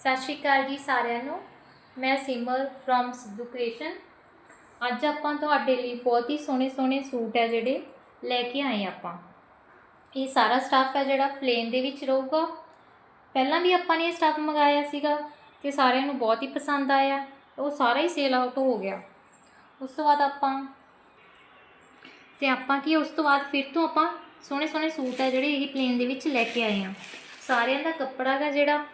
ਸਤਿ ਸ਼੍ਰੀ ਅਕਾਲ ਜੀ ਸਾਰਿਆਂ ਨੂੰ। ਮੈਂ ਸਿਮਰ ਫਰੋਮ ਸਿੱਧੂ ਕ੍ਰੀਏਸ਼ਨ ਅੱਜ ਆਪਾਂ ਤੁਹਾਡੇ ਲਈ ਬਹੁਤ ਹੀ ਸੋਹਣੇ ਸੋਹਣੇ ਸੂਟ ਹੈ ਜਿਹੜੇ ਲੈ ਕੇ ਆਏ ਆਪਾਂ। ਇਹ ਸਾਰਾ ਸਟਾਫ ਹੈ ਜਿਹੜਾ ਪਲੇਨ ਦੇ ਵਿੱਚ ਰਹੂਗਾ। ਪਹਿਲਾਂ ਵੀ ਆਪਾਂ ਨੇ ਇਹ ਸਟਾਫ ਮੰਗਾਇਆ ਸੀਗਾ ਤੇ ਸਾਰਿਆਂ ਨੂੰ ਬਹੁਤ ਹੀ ਪਸੰਦ ਆਇਆ। ਉਹ ਸਾਰਾ ਹੀ ਸੇਲ ਆਊਟ ਹੋ ਗਿਆ। ਉਸ ਤੋਂ ਬਾਅਦ ਆਪਾਂ ਤੇ ਆਪਾਂ ਕੀ ਉਸ ਤੋਂ ਬਾਅਦ ਫਿਰ ਤੋਂ ਆਪਾਂ ਸੋਹਣੇ ਸੋਹਣੇ ਸੂਟ ਹੈ ਜਿਹੜੇ ਇਹ ਪਲੇਨ ਦੇ ਵਿੱਚ ਲੈ ਕੇ ਆਏ ਆ ਸਾਰਿਆਂ ਦਾ ਕੱਪੜਾ ਗਾ ਜਿਹੜਾ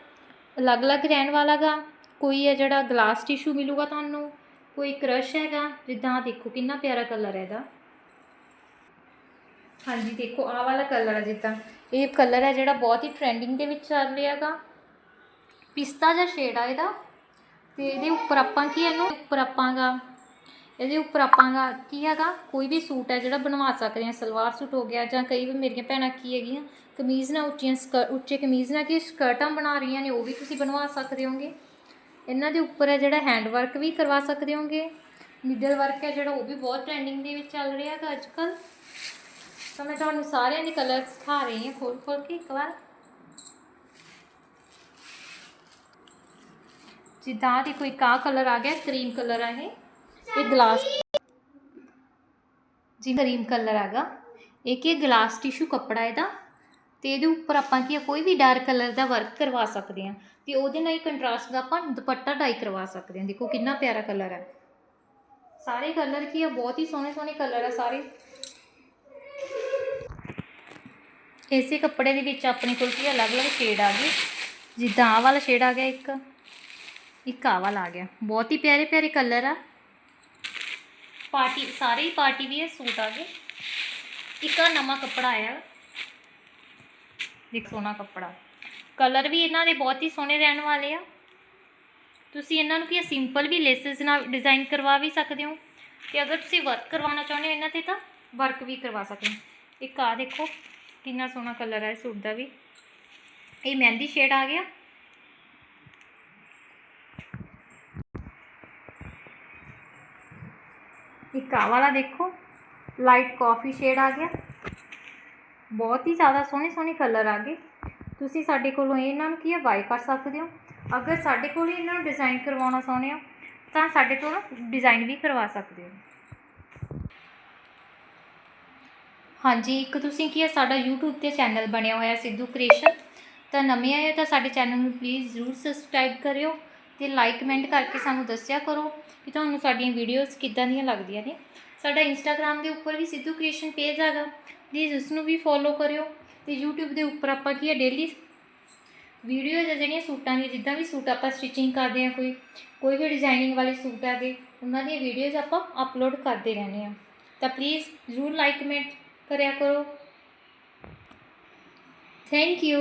ਅਲੱਗ-ਅਲੱਗ ਰਹਿਣ ਵਾਲਾ ਗਾ। ਕੋਈ ਹੈ ਜਿਹੜਾ ਗਲਾਸ ਟਿਸ਼ੂ ਮਿਲੂਗਾ ਤੁਹਾਨੂੰ, ਕੋਈ ਕਰਸ਼ ਹੈਗਾ, ਜਿੱਦਾਂ ਦੇਖੋ ਕਿੰਨਾ ਪਿਆਰਾ ਕਲਰ ਹੈ ਇਹਦਾ। ਹਾਂਜੀ, ਦੇਖੋ ਆਹ ਵਾਲਾ ਕਲਰ ਹੈ ਜਿੱਦਾਂ। ਇਹ ਕਲਰ ਹੈ ਜਿਹੜਾ ਬਹੁਤ ਹੀ ਟ੍ਰੈਂਡਿੰਗ ਦੇ ਵਿੱਚ ਚੱਲ ਰਿਹਾ ਗਾ। ਪਿਸਤਾ ਜਿਹਾ ਸ਼ੇਡ ਆ ਇਹਦਾ। ਤੇ ਇਹਦੇ ਉੱਪਰ ਆਪਾਂ ਕੀ ਇਹਨੂੰ, ਉੱਪਰ ਆਪਾਂਗਾ ਇਹਦੇ ਉੱਪਰ ਆਪਾਂਗਾ ਕੀ ਹੈਗਾ? ਕੋਈ ਵੀ ਸੂਟ ਹੈ ਜਿਹੜਾ ਬਣਵਾ ਸਕਦੇ ਹਾਂ, ਸਲਵਾਰ ਸੂਟ ਹੋ ਗਿਆ ਜਾਂ ਕਈ ਵੀ ਮੇਰੀਆਂ ਭੈਣਾਂ ਕੀ ਹੈਗੀਆਂ, ਕਮੀਜ਼ ਨਾਲ ਉੱਚੀਆਂ ਸਕਰ, ਉੱਚੇ ਕਮੀਜ਼ ਨਾਲ ਕੀ ਸਕਰਟਾਂ ਬਣਾ ਰਹੀਆਂ ਨੇ, ਉਹ ਵੀ ਤੁਸੀਂ ਬਣਵਾ ਸਕਦੇ ਹੋਗੇ। ਇਹਨਾਂ ਦੇ ਉੱਪਰ ਹੈ ਜਿਹੜਾ ਹੈਂਡ ਵਰਕ ਵੀ ਕਰਵਾ ਸਕਦੇ ਹੋਗੇ। ਨੀਡਲ ਵਰਕ ਹੈ ਜਿਹੜਾ, ਉਹ ਵੀ ਬਹੁਤ ਟ੍ਰੈਂਡਿੰਗ ਦੇ ਵਿੱਚ ਚੱਲ ਰਿਹਾ ਹੈ ਅੱਜ ਕੱਲ੍ਹ ਤਾਂ ਮੈਂ ਤੁਹਾਨੂੰ ਸਾਰਿਆਂ ਦੇ ਕਲਰ ਸਿਖਾ ਰਹੀ ਹਾਂ ਖੋਲ ਖੋਲ ਕੇ ਇੱਕ ਵਾਰ। ਜਿੱਦਾਂ ਦੀ ਕੋਈ ਕਾ ਕਲਰ ਆ ਗਿਆ ਕਰੀਮ ਕਲਰ ਆ ਇਹ। ਇਹ ਗਲਾਸ ਜੀ ਕਰੀਮ ਕਲਰ ਹੈਗਾ। ਇਹ ਕੀ ਗਲਾਸ ਟਿਸ਼ੂ ਕੱਪੜਾ ਇਹਦਾ। ਤੇ ਇਹਦੇ ਉੱਪਰ ਆਪਾਂ ਕੀ ਆ, ਕੋਈ ਵੀ ਡਾਰਕ ਕਲਰ ਦਾ ਵਰਕ ਕਰਵਾ ਸਕਦੇ ਹਾਂ। ਤੇ ਉਹਦੇ ਨਾਲ ਹੀ ਕੰਟਰਾਸਟ ਦਾ ਆਪਾਂ ਦੁਪੱਟਾ ਡਾਈ ਕਰਵਾ ਸਕਦੇ ਹਾਂ। ਦੇਖੋ ਕਿੰਨਾ ਪਿਆਰਾ ਕਲਰ ਹੈ। ਸਾਰੇ ਕਲਰ ਕੀ ਆ ਬਹੁਤ ਹੀ ਸੋਹਣੇ ਸੋਹਣੇ ਕਲਰ ਆ ਸਾਰੇ। ਇਸੇ ਕੱਪੜੇ ਦੇ ਵਿੱਚ ਆਪਣੇ ਕੋਲ ਕੀ ਅਲੱਗ-ਅਲੱਗ ਸ਼ੇਡ ਆ ਗਏ। ਜਿੱਦਾਂ ਆਹ ਵਾਲਾ ਸ਼ੇਡ ਆ ਗਿਆ ਇੱਕ। ਇੱਕ ਆਹ ਵਾਲਾ ਆ ਗਿਆ। ਬਹੁਤ ਹੀ ਪਿਆਰੇ ਪਿਆਰੇ ਕਲਰ ਆ। ਪਾਰਟੀ, ਸਾਰੇ ਹੀ ਪਾਰਟੀ ਵੀ ਹੈ ਸੂਟ ਆ ਗਏ। ਇੱਕ ਆ ਨਵਾਂ ਕੱਪੜਾ ਆਇਆ। ਦੇਖ ਸੋਹਣਾ ਕੱਪੜਾ। ਕਲਰ ਵੀ ਇਹਨਾਂ ਦੇ ਬਹੁਤ ਹੀ ਸੋਹਣੇ ਰਹਿਣ ਵਾਲੇ ਆ। ਤੁਸੀਂ ਇਹਨਾਂ ਨੂੰ ਕੀ ਸਿੰਪਲ ਵੀ ਲੇਸਿਸ ਨਾਲ ਡਿਜ਼ਾਈਨ ਕਰਵਾ ਵੀ ਸਕਦੇ ਹੋ। ਤੇ ਅਗਰ ਤੁਸੀਂ ਵਰਕ ਕਰਵਾਉਣਾ ਚਾਹੁੰਦੇ ਹੋ ਇਹਨਾਂ ਤੇ ਤਾਂ ਵਰਕ ਵੀ ਕਰਵਾ ਸਕਦੇ ਹੋ। ਇੱਕ ਆ ਦੇਖੋ, ਕਿੰਨਾ ਸੋਹਣਾ ਕਲਰ ਹੈ ਇਸ ਸੂਟ ਦਾ ਵੀ। ਇਹ ਮਹਿੰਦੀ ਸ਼ੇਡ ਆ ਗਿਆ। ਇੱਕ ਆ ਵਾਲਾ ਦੇਖੋ ਲਾਈਟ ਕਾਫੀ ਸ਼ੇਡ ਆ ਗਿਆ। ਬਹੁਤ ਹੀ ਜ਼ਿਆਦਾ ਸੋਹਣੇ ਸੋਹਣੇ ਕਲਰ ਆ ਗਏ। ਤੁਸੀਂ ਸਾਡੇ ਕੋਲੋਂ ਇਹਨਾਂ ਨੂੰ ਕੀ ਹੈ ਬਾਈ ਕਰ ਸਕਦੇ ਹੋ। ਅਗਰ ਸਾਡੇ ਕੋਲ ਹੀ ਇਹਨਾਂ ਨੂੰ ਡਿਜ਼ਾਈਨ ਕਰਵਾਉਣਾ ਚਾਹੁੰਦੇ ਹੋ, ਤਾਂ ਸਾਡੇ ਤੋਂ ਡਿਜ਼ਾਈਨ ਵੀ ਕਰਵਾ ਸਕਦੇ ਹੋ। ਹਾਂਜੀ, ਇੱਕ ਤੁਸੀਂ ਕੀ ਹੈ ਸਾਡਾ YouTube ਤੇ ਚੈਨਲ ਬਣਿਆ ਹੋਇਆ ਸਿੱਧੂ ਕ੍ਰੀਏਸ਼ਨ। ਤਾਂ ਨਵੇਂ ਆਏ ਹੋ ਤਾਂ ਸਾਡੇ ਚੈਨਲ ਨੂੰ ਪਲੀਜ਼ ਜ਼ਰੂਰ ਸਬਸਕ੍ਰਾਈਬ ਕਰਿਓ। ਤੇ ਲਾਈਕ ਕਮੈਂਟ ਕਰਕੇ ਸਾਨੂੰ ਦੱਸਿਆ ਕਰੋ ਕਿ ਤੁਹਾਨੂੰ ਸਾਡੀਆਂ ਵੀਡੀਓਜ਼ ਕਿੱਦਾਂ ਦੀਆਂ ਲੱਗਦੀਆਂ ਨੇ। ਸਾਡਾ ਇੰਸਟਾਗ੍ਰam ਦੇ ਉੱਪਰ ਵੀ ਸਿੱਧੂ ਕ੍ਰੀਏਸ਼ਨ ਪੇਜ ਹੈਗਾ। ਪਲੀਜ਼ ਉਸ ਨੂੰ ਵੀ ਫੋਲੋ ਕਰਿਓ। ਤੇ YouTube ਦੇ ਉੱਪਰ ਆਪਾਂ ਕੀ ਹੈ ਡੇਲੀ ਵੀਡੀਓਜ਼ ਆ ਜਿਹੜੀਆਂ ਸੂਟਾਂ ਦੀਆਂ, ਜਿੱਦਾਂ ਵੀ ਸੂਟ ਆਪਾਂ ਸਟਿਚਿੰਗ ਕਰਦੇ ਆ ਕੋਈ ਕੋਈ ਵੀ ਡਿਜ਼ਾਈਨਿੰਗ ਵਾਲੇ ਸੂਟ ਆਗੇ ਉਹਨਾਂ ਦੀਆਂ ਵੀਡੀਓਜ਼ ਆਪਾਂ ਅਪਲੋਡ ਕਰਦੇ ਰਹਿੰਦੇ ਆ ਤਾਂ ਪਲੀਜ਼ ਜ਼ਰੂਰ ਲਾਈਕ ਕਮੈਂਟ ਕਰਿਆ ਕਰੋ। Thank you